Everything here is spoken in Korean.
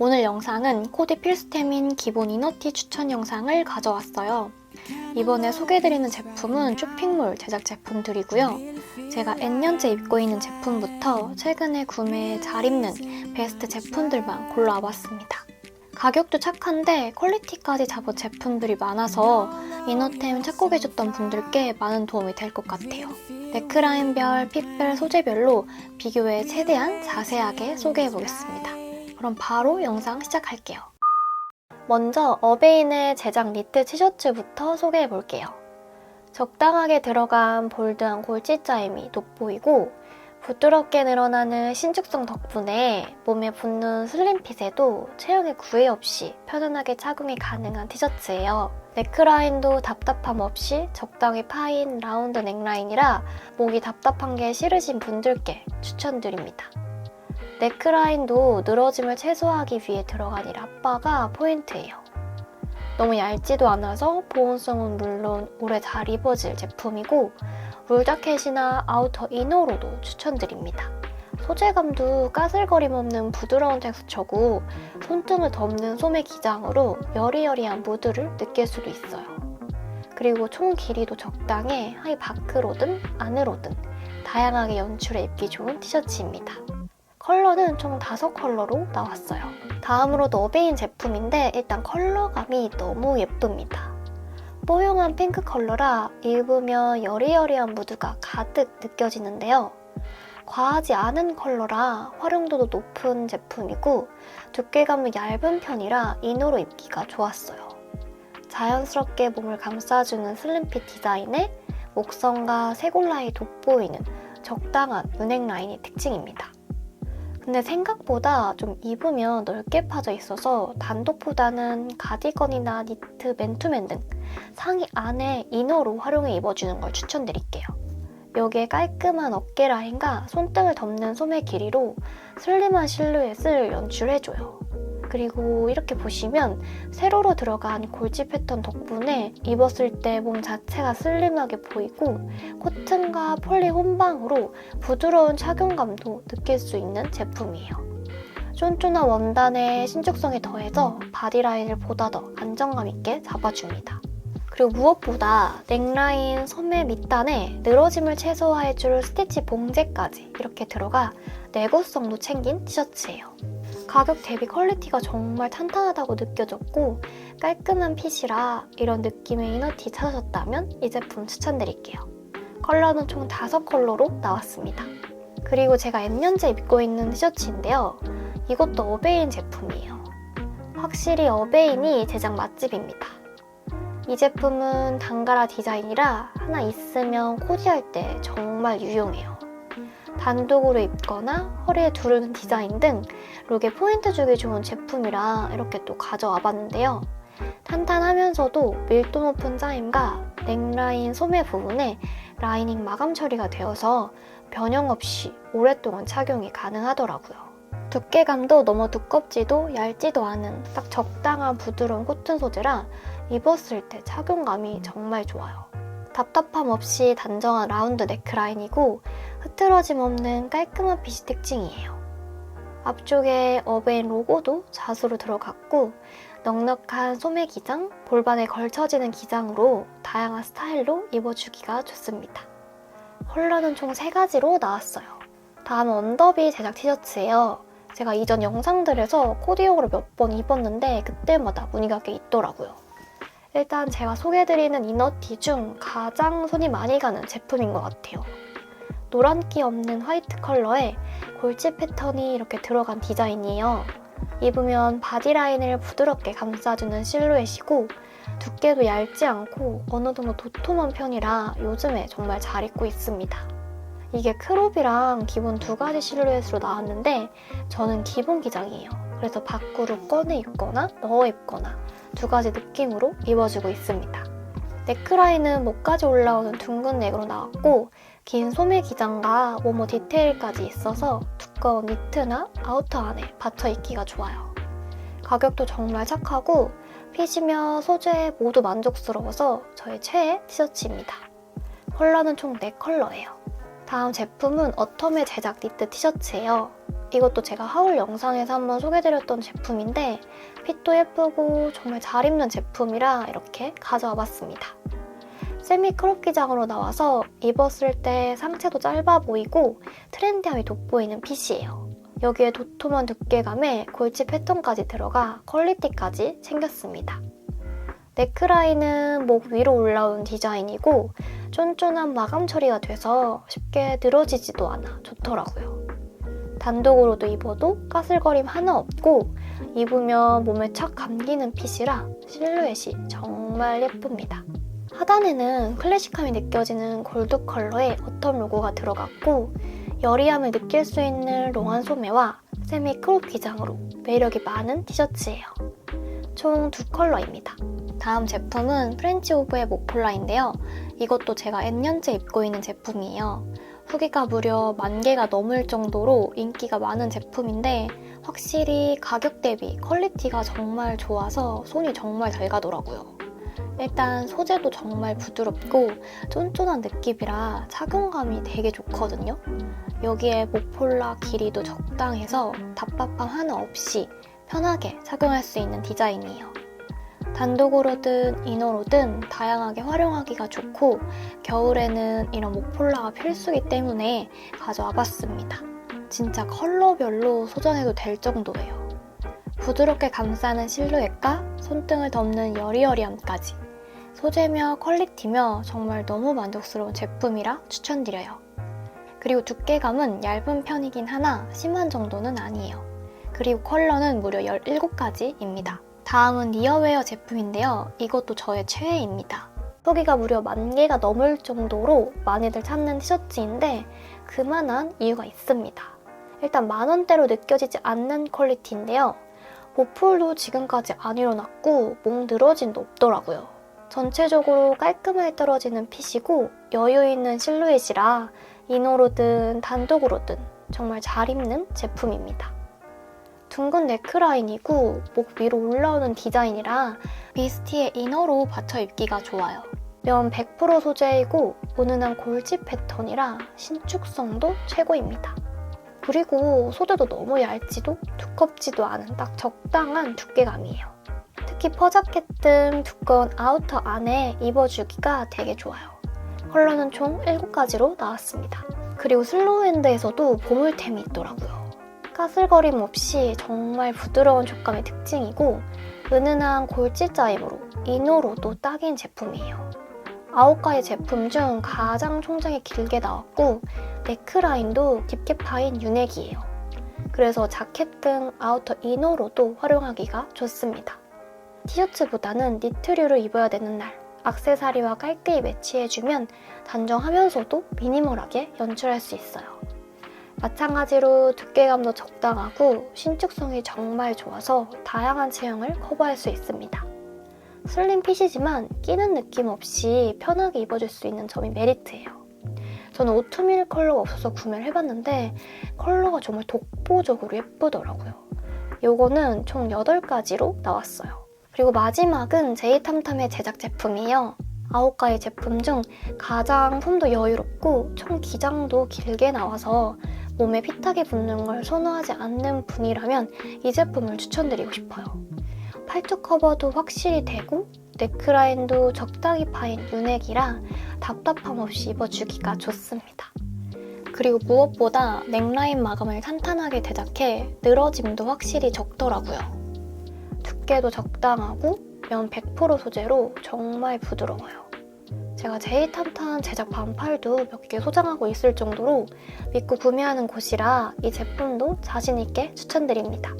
오늘 영상은 코디 필수템인 기본 이너티 추천 영상을 가져왔어요. 이번에 소개해드리는 제품은 쇼핑몰 제작 제품들이고요. 제가 N년째 입고 있는 제품부터 최근에 구매해 잘 입는 베스트 제품들만 골라와봤습니다. 가격도 착한데 퀄리티까지 잡은 제품들이 많아서 이너템 찾고 계셨던 분들께 많은 도움이 될 것 같아요. 네크라인별, 핏별, 소재별로 비교해 최대한 자세하게 소개해보겠습니다. 그럼 바로 영상 시작할게요. 먼저 어베인의 제작 니트 티셔츠부터 소개해 볼게요. 적당하게 들어간 볼드한 골지자임이 돋보이고 부드럽게 늘어나는 신축성 덕분에 몸에 붙는 슬림핏에도 체형에 구애 없이 편안하게 착용이 가능한 티셔츠예요. 넥라인도 답답함 없이 적당히 파인 라운드 넥라인이라 목이 답답한 게 싫으신 분들께 추천드립니다. 넥라인도 늘어짐을 최소화하기 위해 들어간 이 라빠가 포인트예요. 너무 얇지도 않아서 보온성은 물론 오래 잘 입어질 제품이고 롤자켓이나 아우터 이너로도 추천드립니다. 소재감도 까슬거림 없는 부드러운 텍스처고 손등을 덮는 소매 기장으로 여리여리한 무드를 느낄 수도 있어요. 그리고 총 길이도 적당해 하이 밖으로든 안으로든 다양하게 연출해 입기 좋은 티셔츠입니다. 컬러는 총 5컬러로 나왔어요. 다음으로 너베인 제품인데 일단 컬러감이 너무 예쁩니다. 뽀용한 핑크 컬러라 입으면 여리여리한 무드가 가득 느껴지는데요. 과하지 않은 컬러라 활용도도 높은 제품이고 두께감은 얇은 편이라 이너로 입기가 좋았어요. 자연스럽게 몸을 감싸주는 슬림핏 디자인에 목선과 쇄골 라인이 돋보이는 적당한 윤행 라인이 특징입니다. 근데 생각보다 좀 입으면 넓게 파져 있어서 단독보다는 가디건이나 니트, 맨투맨 등 상의 안에 이너로 활용해 입어주는 걸 추천드릴게요. 여기에 깔끔한 어깨 라인과 손등을 덮는 소매 길이로 슬림한 실루엣을 연출해줘요. 그리고 이렇게 보시면 세로로 들어간 골지 패턴 덕분에 입었을 때 몸 자체가 슬림하게 보이고 코튼과 폴리 혼방으로 부드러운 착용감도 느낄 수 있는 제품이에요. 쫀쫀한 원단에 신축성이 더해서 바디라인을 보다 더 안정감 있게 잡아줍니다. 그리고 무엇보다 넥라인 소매 밑단에 늘어짐을 최소화해줄 스티치 봉제까지 이렇게 들어가 내구성도 챙긴 티셔츠예요. 가격 대비 퀄리티가 정말 탄탄하다고 느껴졌고 깔끔한 핏이라 이런 느낌의 이너티 찾으셨다면 이 제품 추천드릴게요. 컬러는 총 5컬러로 나왔습니다. 그리고 제가 N년째 입고 있는 티셔츠인데요. 이것도 어베인 제품이에요. 확실히 어베인이 제작 맛집입니다. 이 제품은 단가라 디자인이라 하나 있으면 코디할 때 정말 유용해요. 단독으로 입거나 허리에 두르는 디자인 등 룩에 포인트 주기 좋은 제품이라 이렇게 또 가져와 봤는데요. 탄탄하면서도 밀도 높은 짜임과 넥라인 소매 부분에 라이닝 마감 처리가 되어서 변형 없이 오랫동안 착용이 가능하더라고요. 두께감도 너무 두껍지도 얇지도 않은 딱 적당한 부드러운 코튼 소재라 입었을 때 착용감이 정말 좋아요. 답답함 없이 단정한 라운드 네크라인이고 흐트러짐 없는 깔끔한 핏이 특징이에요. 앞쪽에 어베인 로고도 자수로 들어갔고 넉넉한 소매 기장, 골반에 걸쳐지는 기장으로 다양한 스타일로 입어주기가 좋습니다. 컬러는 총 3가지로 나왔어요. 다음은 언더비 제작 티셔츠예요. 제가 이전 영상들에서 코디용으로 몇 번 입었는데 그때마다 문의가 꽤 있더라고요. 일단 제가 소개해드리는 이너티 중 가장 손이 많이 가는 제품인 것 같아요. 노란기 없는 화이트 컬러에 골지 패턴이 이렇게 들어간 디자인이에요. 입으면 바디라인을 부드럽게 감싸주는 실루엣이고 두께도 얇지 않고 어느 정도 도톰한 편이라 요즘에 정말 잘 입고 있습니다. 이게 크롭이랑 기본 두 가지 실루엣으로 나왔는데 저는 기본 기장이에요. 그래서 밖으로 꺼내 입거나 넣어 입거나 두 가지 느낌으로 입어주고 있습니다. 넥라인은 목까지 올라오는 둥근 넥으로 나왔고 긴 소매 기장과 모모 디테일까지 있어서 두꺼운 니트나 아우터 안에 받쳐 입기가 좋아요. 가격도 정말 착하고 핏이며 소재 모두 만족스러워서 저의 최애 티셔츠입니다. 컬러는 총 4컬러예요. 다음 제품은 어텀의 제작 니트 티셔츠예요. 이것도 제가 하울 영상에서 한번 소개드렸던 제품인데 핏도 예쁘고 정말 잘 입는 제품이라 이렇게 가져와 봤습니다. 세미 크롭 기장으로 나와서 입었을 때 상체도 짧아 보이고 트렌디함이 돋보이는 핏이에요. 여기에 도톰한 두께감에 골치 패턴까지 들어가 퀄리티까지 챙겼습니다. 넥크라인은 목 위로 올라온 디자인이고 쫀쫀한 마감 처리가 돼서 쉽게 늘어지지도 않아 좋더라고요. 단독으로도 입어도 까슬거림 하나 없고 입으면 몸에 착 감기는 핏이라 실루엣이 정말 예쁩니다. 하단에는 클래식함이 느껴지는 골드 컬러의 어텀 로고가 들어갔고 여리함을 느낄 수 있는 롱한 소매와 세미 크롭 기장으로 매력이 많은 티셔츠예요. 총 두 컬러입니다. 다음 제품은 프렌치 오브의 모폴라인데요. 이것도 제가 N년째 입고 있는 제품이에요. 후기가 무려 만 개가 넘을 정도로 인기가 많은 제품인데 확실히 가격 대비 퀄리티가 정말 좋아서 손이 정말 잘 가더라고요. 일단 소재도 정말 부드럽고 쫀쫀한 느낌이라 착용감이 되게 좋거든요. 여기에 목폴라 길이도 적당해서 답답함 하나 없이 편하게 착용할 수 있는 디자인이에요. 단독으로든 이너로든 다양하게 활용하기가 좋고 겨울에는 이런 목폴라가 필수기 때문에 가져와 봤습니다. 진짜 컬러별로 소장해도 될 정도예요. 부드럽게 감싸는 실루엣과 손등을 덮는 여리여리함까지 소재며 퀄리티며 정말 너무 만족스러운 제품이라 추천드려요. 그리고 두께감은 얇은 편이긴 하나 심한 정도는 아니에요. 그리고 컬러는 무려 17가지입니다. 다음은 니어웨어 제품인데요. 이것도 저의 최애입니다. 후기가 무려 만 개가 넘을 정도로 많이들 찾는 티셔츠인데 그만한 이유가 있습니다. 일단 만 원대로 느껴지지 않는 퀄리티인데요. 보풀도 지금까지 안 일어났고 목 늘어짐도 없더라고요. 전체적으로 깔끔하게 떨어지는 핏이고 여유 있는 실루엣이라 이너로든 단독으로든 정말 잘 입는 제품입니다. 둥근 네크라인이고 목 위로 올라오는 디자인이라 비스티의 이너로 받쳐 입기가 좋아요. 면 100% 소재이고 은은한 골지 패턴이라 신축성도 최고입니다. 그리고 소재도 너무 얇지도 두껍지도 않은 딱 적당한 두께감이에요. 특히 퍼자켓 등 두꺼운 아우터 안에 입어주기가 되게 좋아요. 컬러는 총 7가지로 나왔습니다. 그리고 슬로우핸드에서도 보물템이 있더라고요. 까슬거림 없이 정말 부드러운 촉감의 특징이고 은은한 골지 짜임으로 이너로도 딱인 제품이에요. 아홉 가지 제품 중 가장 총장이 길게 나왔고 네크라인도 깊게 파인 윤액이에요. 그래서 자켓 등 아우터 이너로도 활용하기가 좋습니다. 티셔츠보다는 니트류를 입어야 되는 날 악세사리와 깔끔히 매치해주면 단정하면서도 미니멀하게 연출할 수 있어요. 마찬가지로 두께감도 적당하고 신축성이 정말 좋아서 다양한 체형을 커버할 수 있습니다. 슬림 핏이지만 끼는 느낌 없이 편하게 입어줄 수 있는 점이 메리트예요. 저는 오트밀 컬러가 없어서 구매를 해봤는데 컬러가 정말 독보적으로 예쁘더라고요. 요거는 총 8가지로 나왔어요. 그리고 마지막은 제이탐탐의 제작 제품이에요. 9가지 제품 중 가장 폼도 여유롭고 총 기장도 길게 나와서 몸에 핏하게 붙는 걸 선호하지 않는 분이라면 이 제품을 추천드리고 싶어요. 팔뚝 커버도 확실히 되고 넥크라인도 적당히 파인 윤액이라 답답함 없이 입어주기가 좋습니다. 그리고 무엇보다 넥라인 마감을 탄탄하게 제작해 늘어짐도 확실히 적더라고요. 두께도 적당하고 면 100% 소재로 정말 부드러워요. 제가 제이탄탄 제작 반팔도 몇 개 소장하고 있을 정도로 믿고 구매하는 곳이라 이 제품도 자신있게 추천드립니다.